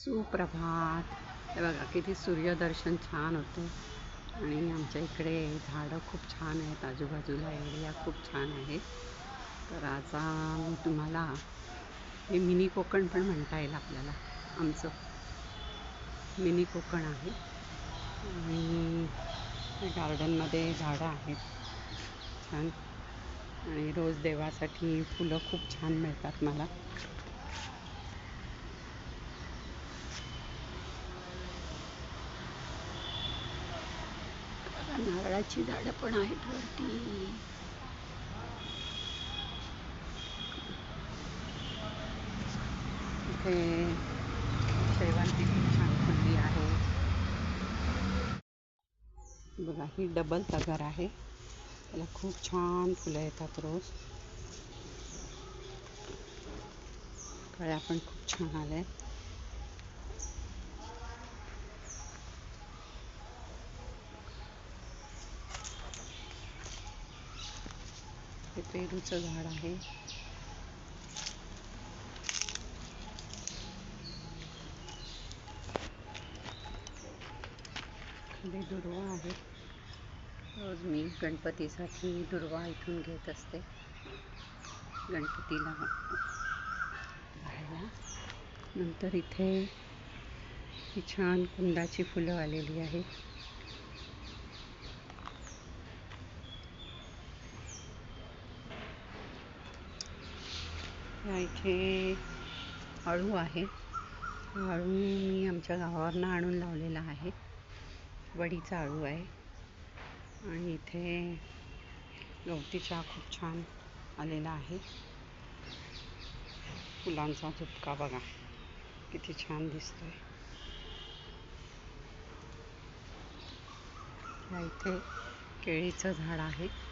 सुप्रभात. हे बघा किती सूर्यदर्शन छान होते. आणि आमच्या इकडे झाडं खूप छान आहेत. आजूबाजूला एरिया खूप छान आहे. तर आता मी तुम्हाला हे मिनी कोकण पण म्हणता येईल आपल्याला. आमचं मिनी कोकण आहे. आणि गार्डनमध्ये झाडं आहेत. छान. आणि रोज देवासाठी फुलं खूप छान मिळतात मला. नारळाची झाडं पण आहेत वरती. इथे शेवंती खूप छान फुलली आहे. बघा ही डबल तगर आहे. त्याला खूप छान फुलं येतात रोज. कळ्या पण खूप छान आल्या पेरूचं झाड आहे. खाली दुर्वा आहे. रोज मी गणपतीसाठी दुर्वा इथून घेत असते. गणपतीला घालायला नंतर इथे ही छान कुंदाची फुलं आलेली आहेत. इथे अळू आहे. अळू मी आमच्या गावावरनं आणून लावलेला आहे. वडीचा अळू आहे. आणि इथे गवती चहा खूप छान आलेला आहे. फुलांचा झुपका बघा. किती छान दिसतोय. इथे केळीचं झाड आहे.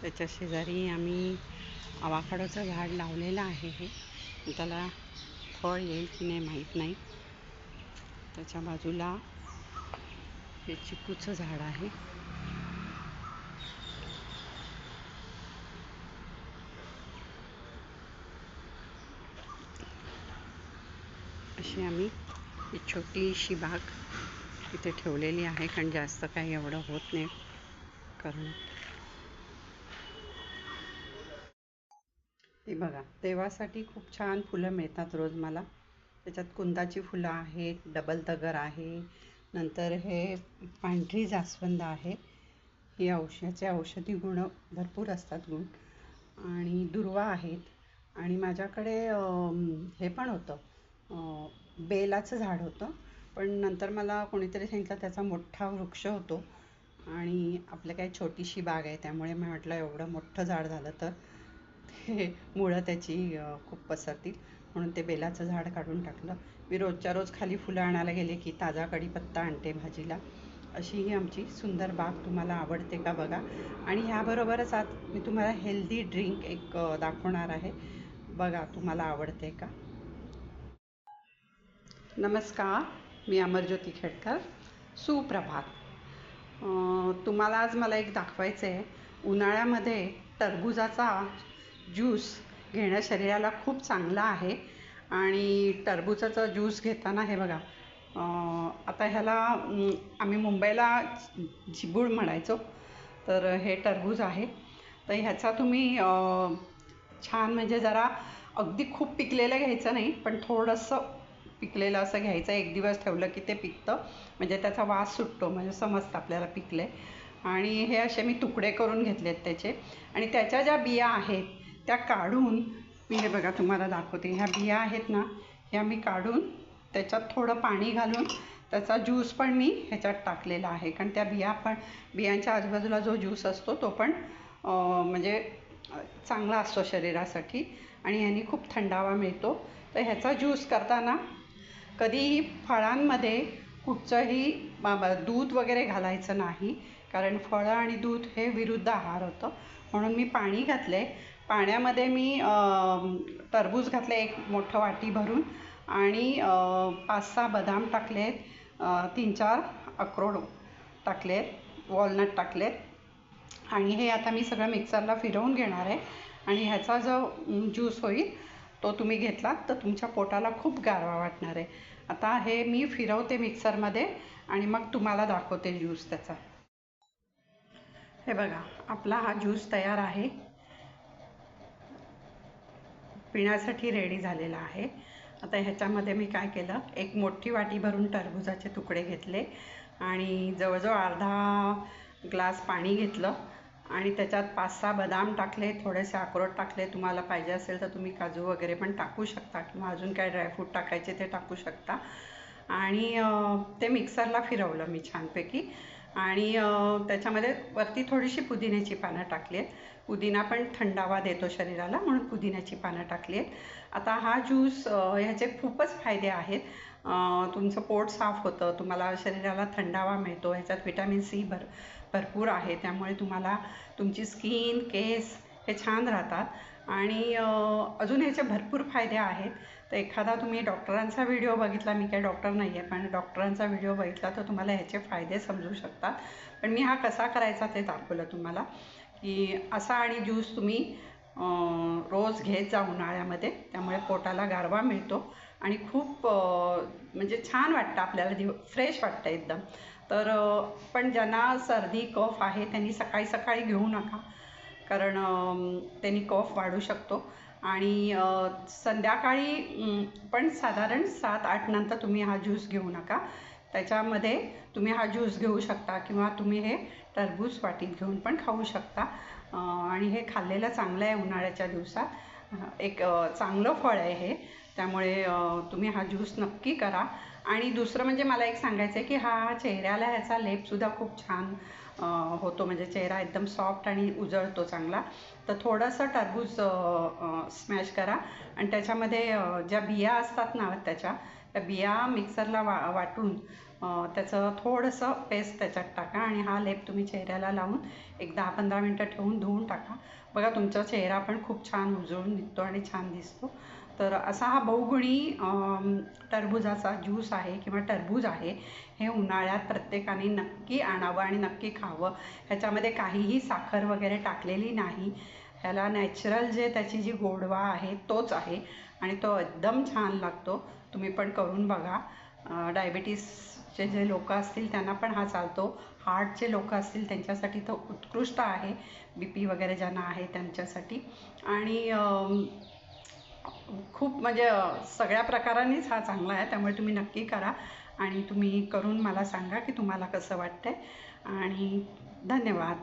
त्याच्या शेजारी आम्ही आवाकाडोचं झाड लावलेलं आहे हे. त्याला फळ येईल की नाही माहीत नाही. त्याच्या बाजूला हे चिकूचं झाड आहे. अशी आम्ही ही छोटीशी बाग इथे ठेवलेली आहे कारण जास्त काही एवढं होत नाही कारण हे बघा देवासाठी खूप छान फुलं मिळतात रोज मला. त्याच्यात कुंदाची फुलं आहेत डबल तगर आहे नंतर हे पांढरी जास्वंद आहे. ही औषधाचे औषधी गुण भरपूर असतात गुण. आणि दुर्वा आहेत. आणि माझ्याकडे हे पण होतं. बेलाचं झाड होतं. पण नंतर मला कोणीतरी सांगितलं त्याचा मोठा वृक्ष होतो. आणि आपलं काही छोटीशी बाग आहे त्यामुळे मी म्हटलं एवढं मोठं झाड झालं तर हे मुळं त्याची खूप पसरतील. म्हणून ते बेलाचं झाड काढून टाकलं. मी रोजच्या रोज खाली फुलं आणायला गेले की ताजा कढीपत्ता आणते भाजीला. अशी ही आमची सुंदर बाग तुम्हाला आवडते का बघा. आणि ह्याबरोबरच आज मी तुम्हाला हेल्दी ड्रिंक एक दाखवणार आहे. बघा तुम्हाला आवडते का? नमस्कार मी अमरज्योती खेडकर सुप्रभात. तुम्हाला आज मला एक दाखवायचं आहे उन्हाळ्यामध्ये टरबुजाचा ज्यूस घेणं शरीराला खूप चांगलं आहे. आणि टरबुजाचा ज्यूस घेताना हे बघा आता ह्याला आम्ही मुंबईला चिबूड म्हणायचो तर हे टरबूज आहे. तर ह्याचा तुम्ही छान म्हणजे जरा अगदी खूप पिकलेलं घ्यायचं नाही पण थोडंसं पिकलेलं असं घ्यायचं. एक दिवस ठेवलं की ते पिकतं म्हणजे त्याचा वास सुटतो म्हणजे समजतं आपल्याला पिकलं. आहे आणि हे असे मी तुकडे करून घेतलेत त्याचे. आणि त्याच्या ज्या बिया आहेत त्या काढून मी हे बघा तुम्हाला दाखवते ह्या बिया आहेत ना ह्या मी काढून त्याच्यात थोडं पाणी घालून त्याचा ज्यूस पण मी ह्याच्यात टाकलेला आहे. कारण त्या बिया पण बियांच्या आजूबाजूला जो ज्यूस असतो तो पण म्हणजे चांगला असतो शरीरासाठी आणि ह्यानी खूप थंडावा मिळतो. तर ह्याचा ज्यूस करताना कधीही फळांमध्ये कुठचंही दूध वगैरे घालायचं नाही. कारण फळं आणि दूध हे विरुद्ध आहार होतं. म्हणून मी पाणी घातलं पाण्यामध्ये मी टरबूज घातलं एक मोठं वाटी भरून आणि पाच सहा बदाम टाकले आहेत तीन चार अक्रोड टाकले आहेत वॉलनट टाकले आहेत आणि हे आता मी सगळं मिक्सरला फिरवून घेणार आहे आणि ह्याचा जो ज्यूस होईल तो तुम्ही घेतलात तर तुमच्या पोटाला खूप गारवा वाटणार आहे. आता हे मी फिरवते मिक्सरमध्ये आणि मग तुम्हाला दाखवते ज्यूस त्याचा. हे बघा आपला हा ज्यूस तयार आहे. पिण्यासाठी रेडी झालेला आहे. आता ह्याच्यामध्ये मी काय केलं एक मोठी वाटी भरून टरबुजाचे तुकडे घेतले आणि जवळजवळ अर्धा ग्लास पाणी घेतलं आणि त्याच्यात पाच सहा बदाम टाकले थोडेसे अक्रोड टाकले. तुम्हाला पाहिजे असेल तर तुम्ही काजू वगैरे पण टाकू शकता किंवा अजून काय ड्रायफ्रूट टाकायचे ते टाकू शकता. आणि ते मिक्सरला फिरवलं मी छानपैकी. आणि त्याच्यामध्ये वरती थोडीशी पुदिन्याची पानं टाकली आहेत पुदिना पण थंडावा देतो शरीराला म्हणून पुदिन्याची पानं टाकली आहेत आता हा ज्यूस ह्याचे खूपच फायदे आहेत. तुमचं पोट साफ होतं तुम्हाला शरीराला थंडावा मिळतो ह्याच्यात विटॅमिन सी भर भरपूर आहे त्यामुळे तुम्हाला तुमची स्किन केस हे छान राहतात. आणि अजून ह्याचे भरपूर फायदे आहेत. तर एखादा तुम्ही डॉक्टरांचा व्हिडिओ बघितला मी काही डॉक्टर नाही आहे पण डॉक्टरांचा व्हिडिओ बघितला तर तुम्हाला ह्याचे फायदे समजू शकतात. पण मी हा कसा करायचा ते दाखवलं तुम्हाला की असा आणि ज्यूस तुम्ही रोज घेत जा उन्हाळ्यामध्ये त्यामुळे पोटाला गारवा मिळतो आणि खूप म्हणजे छान वाटतं आपल्याला दिव फ्रेश वाटतं एकदम. तर पण ज्यांना सर्दी कफ आहे त्यांनी सकाळी सकाळी घेऊ नका. कारण त्यांनी कफ वाढू शकतो. आणि संध्याकाळी पण साधारण सात आठ नंतर तुम्ही हा ज्यूस घेऊ नका. त्याच्यामध्ये तुम्ही हा ज्यूस घेऊ शकता किंवा तुम्ही हे टरबूज वाटीत घेऊन पण खाऊ शकता. आणि हे खाल्लेलं चांगलं आहे उन्हाळ्याच्या दिवसात. एक चांगलं फळ आहे हे. त्यामुळे तुम्ही हा ज्यूस नक्की करा. आणि दुसरं म्हणजे मला एक सांगायचं आहे की हा चेहऱ्याला ह्याचा लेपसुद्धा खूप छान होतो. म्हणजे चेहरा एकदम सॉफ्ट आणि उजळतो चांगला. तर थोडंसं टरबूज स्मॅश करा. आणि त्याच्यामध्ये ज्या बिया असतात ना त्याच्या त्या बिया मिक्सरला वा वाटून त्याचं थोडंसं पेस्ट त्याच्यात टाका आणि हा लेप तुम्ही चेहऱ्याला लावून एक दहा पंधरा मिनटं ठेवून धुवून टाका. बघा तुमचा चेहरा पण खूप छान उजळून निघतो आणि छान दिसतो. तर असा हा बहुगुणी टरबुजाचा ज्यूस आहे किंवा टरबूज आहे हे उन्हाळ्यात प्रत्येकाने नक्की आणावं आणि नक्की खावं. ह्याच्यामध्ये काहीही साखर वगैरे टाकलेली नाही. ह्याला नॅचरल जे त्याची जी गोडवा आहे तोच आहे आणि तो एकदम छान लागतो. तुम्ही पण करून बघा. डायबिटीसचे जे लोक असतील त्यांना पण हा चालतो. हार्टचे लोक असतील त्यांच्यासाठी तो उत्कृष्ट आहे. बी पी वगैरे ज्यांना आहे त्यांच्यासाठी. आणि खूप म्हणजे सगळ्या प्रकारांनीच हा चांगला आहे. त्यामुळे तुम्ही नक्की करा आणि तुम्ही करून मला सांगा की तुम्हाला कसं वाटतं आहे आणि धन्यवाद.